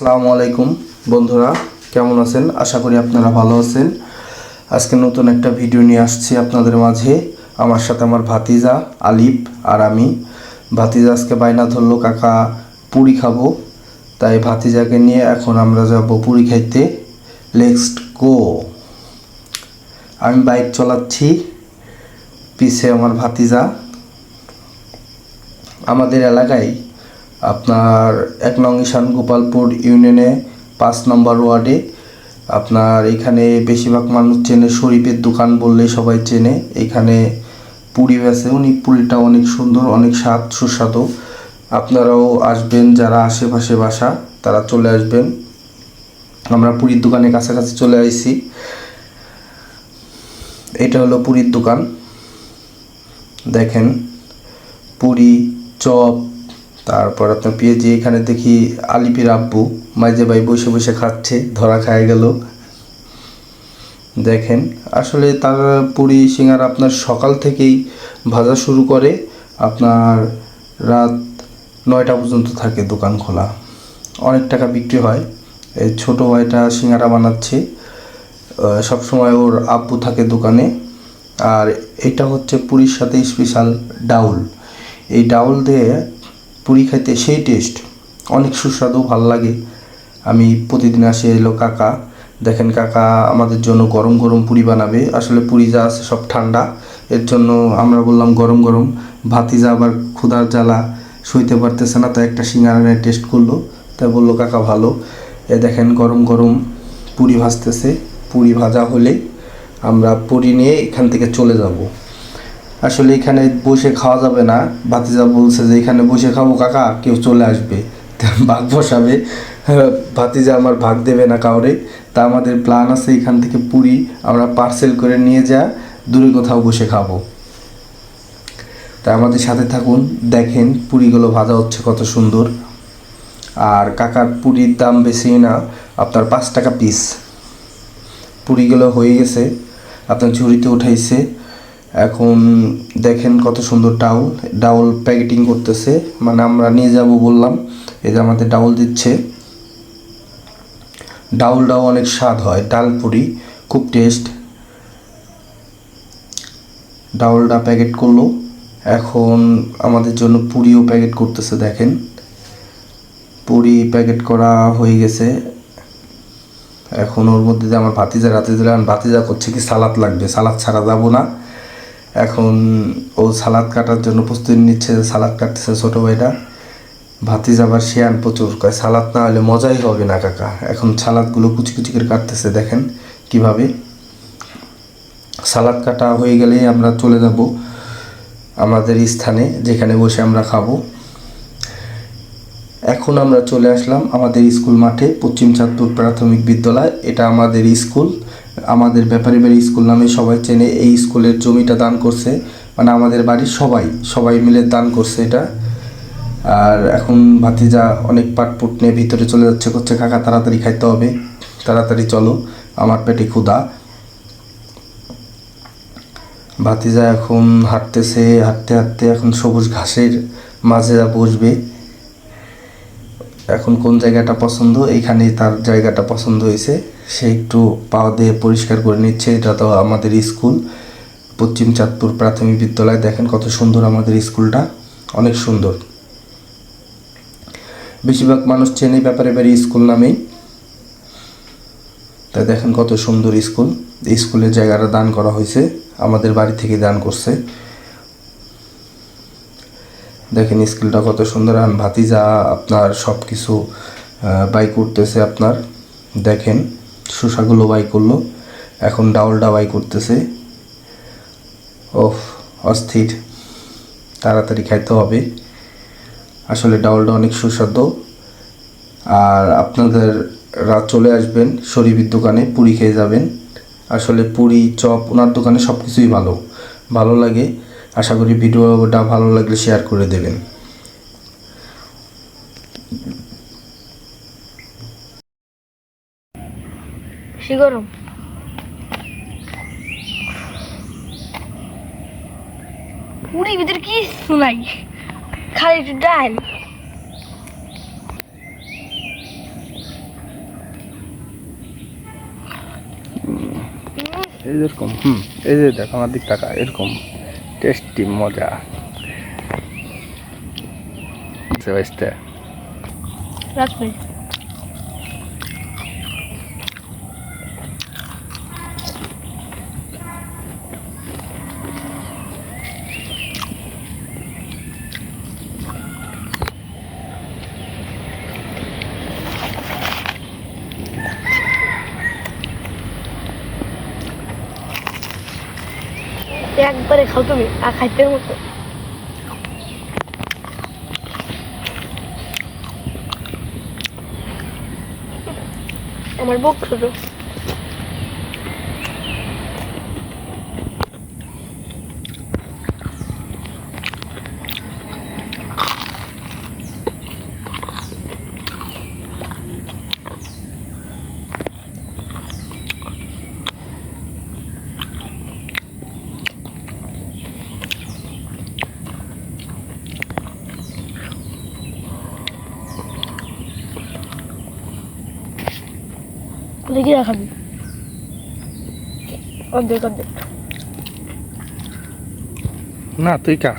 আসসালামু আলাইকুম বন্ধুরা, কেমন আছেন? আশা করি আপনারা ভালো আছেন। আজকে নতুন একটা ভিডিও নিয়ে আসছি আপনাদের মাঝে। আমার সাথে আমার ভাতিজা আলিফ আর আমি। ভাতিজা আজকে বাইনা ধরলো, কাকা, পুরি খাব। তাই ভাতিজাকে নিয়ে এখন আমরা যাব পুরি খাইতে। নেক্সট গো আমি বাইক চালাচ্ছি, পিছে আমার ভাতিজা। আমাদের এলাকায় আপনার এক নং ঈশান গোপালপুর ইউনিয়নে পাঁচ নম্বর ওয়ার্ডে। আপনার এখানে বেশিরভাগ মানুষ চেনে, শরীফের দোকান বললে সবাই চেনে। এখানে পুরি বেছে উনি পুরিটা অনেক সুন্দর, অনেক স্বাদ, সুস্বাদু। আপনারাও আসবেন, যারা আশেপাশে বাসা, তারা চলে আসবেন। আমরা পুরীর দোকানের কাছাকাছি চলে আসছি এটা হলো পুরীর দোকান। দেখেন, পুরি চপ তারপর আপনার পেঁয়াজি এখানে দেখি আলিপির আব্বু, মাইজে ভাই বসে বসে খাচ্ছে, ধরা খায় গেল। দেখেন, আসলে তার পুরি সিঙ্গার আপনার সকাল থেকেই ভাজা শুরু করে, আপনার রাত নয়টা পর্যন্ত থাকে দোকান খোলা। অনেক টাকা বিক্রি হয়। এই ছোটো ভাইটা সিঙ্গারা বানাচ্ছে। সবসময় ওর আব্বু থাকে দোকানে। আর এটা হচ্ছে পুরীর সাথে স্পেশাল ডাউল। এই ডাউল দিয়ে পুরি খাইতে সেই টেস্ট অনেক সুস্বাদু, ভালো লাগে। আমি প্রতিদিন আসে এলো কাকা, দেখেন কাকা আমাদের জন্য গরম গরম পুরি বানাবে। আসলে পুরি যা আছে সব ঠান্ডা, এর জন্য আমরা বললাম গরম গরম। ভাতিজা আবার ক্ষুধার জ্বালা সইতে পারতেছে না, তাই একটা সিঙ্গারা টেস্ট করল। তাই বলল, কাকা, ভালো। এ দেখেন গরম গরম পুরি ভাজতেছে। পুরি ভাজা হলে আমরা পুরি নিয়ে এখান থেকে চলে যাব। আসলে এখানে বসে খাওয়া যাবে না। ভাতিজা বলছে যে এখানে বসে খাব কাকা কেউ চলে আসবে। ভাগ বসাবে। হ্যাঁ, ভাতিজা আমার ভাগ দেবে না কাউরে। তা আমাদের প্ল্যান আছে এখান থেকে পুরি আমরা পার্সেল করে নিয়ে যা দূরে কোথাও বসে খাব। তা আমাদের সাথে থাকুন দেখেন পুরিগুলো ভাজা হচ্ছে কত সুন্দর। আর কাকার পুরির দাম বেশি না আপনার পাঁচ টাকা পিস পুরিগুলো হয়ে গেছে আপনার ঝুড়িতে উঠাইছে। এখন দেখেন কত সুন্দর ডাউল। ডাউল প্যাকেটিং করতেছে। মানে আমরা নিয়ে যাব বললাম। এই যে আমাদের ডাউল দিচ্ছে। ডাউলটাও অনেক স্বাদ হয়। ডাল পুরি, খুব টেস্ট ডাউলটা প্যাকেট করল। এখন আমাদের জন্য পুরিও প্যাকেট করতেছে, দেখেন। পুরি প্যাকেট করা হয়ে গেছে। এখন ওর মধ্যে দিয়ে আমার ভাতিজা রাতে দিলাম ভাতিজা করছে কি সালাদ লাগবে? সালাদ ছাড়া যাব না। এখন ও সালাদ কাটার জন্য প্রস্তুতি নিচ্ছে, সালাদ কাটতেছে ছোটো ভাইটা। ভাতিজা আবার শেয়ান প্রচুর, কয় সালাদ না হলে মজাই হবে না কাকা। এখন সালাদগুলো কুচি কুচি করে কাটতেছে, দেখেন কীভাবে। সালাদ কাটা হয়ে গেলেই আমরা চলে যাব আমাদের স্থানে, যেখানে বসে আমরা খাব। এখন আমরা চলে আসলাম আমাদের স্কুল মাঠে, পশ্চিম চাঁদপুর প্রাথমিক বিদ্যালয়। এটা আমাদের স্কুল। আমাদের ব্যাপারী বাড়ি স্কুল নামে সবাই চেনে, এই স্কুলের জমিটা দান করছে। মানে আমাদের বাড়ির সবাই সবাই মিলে দান করছে এটা। আর এখন ভাতিজা অনেক পাটপুট নিয়ে ভিতরে চলে যাচ্ছে করছে কাকা, তাড়াতাড়ি খাইতে হবে, তাড়াতাড়ি চলো, আমার পেটে ক্ষুধা। ভাতিজা এখন হাঁটতেছে, হাঁটতে হাঁটতে এখন সবুজ ঘাসের মাঝে বসবে। এখন কোন জায়গাটা পছন্দ? এইখানে তার জায়গাটা পছন্দ হয়েছে। সে একটু পা দিয়ে পরিষ্কার করে নিচ্ছে। এটা তো আমাদের স্কুল। পশ্চিম চাঁদপুর প্রাথমিক বিদ্যালয়। দেখেন কত সুন্দর আমাদের স্কুলটা। অনেক সুন্দর। বেশিরভাগ মানুষ চেনে ব্যাপারে বাড়ি স্কুল নামেই। তাই দেখেন কত সুন্দর স্কুল। স্কুলের জায়গাটা দান করা হয়েছে। আমাদের বাড়ি থেকে দান করছে। দেখেন স্কুলটা কত সুন্দর। আর ভাতিজা আপনার সব কিছু বাই করতেছে আপনার। দেখেন। শসাগুলো বাই করল। এখন ডাউলটা বাই করতেছে। ওহ অস্থির। তাড়াতাড়ি খাইতে হবে। আসলে ডাউলটা অনেক সুস্বাদু। আর আপনাদের রাত চলে আসবেন শরীফের দোকানে, পুরি খেয়ে যাবেন। আসলে পুরি, চপ ওনার দোকানে সব কিছুই ভালো। ভালো লাগে। আশা করি ভিডিওটা ভালো লাগলে শেয়ার করে দেবেন। বেশি গরম? পুরীর ভিতরে কি নাই? খালি একটু ডাল। এরকম হুম এই যে দেখো আমার দিক টাকা এরকম টেস্টি মজা। বাইসটা রাখবে একবারে খাও তুমি আর খাইতে মতো। আমার বুক ছোট। দেখি দেখাবি অর্ধেক অর্ধেক। না তুই কা।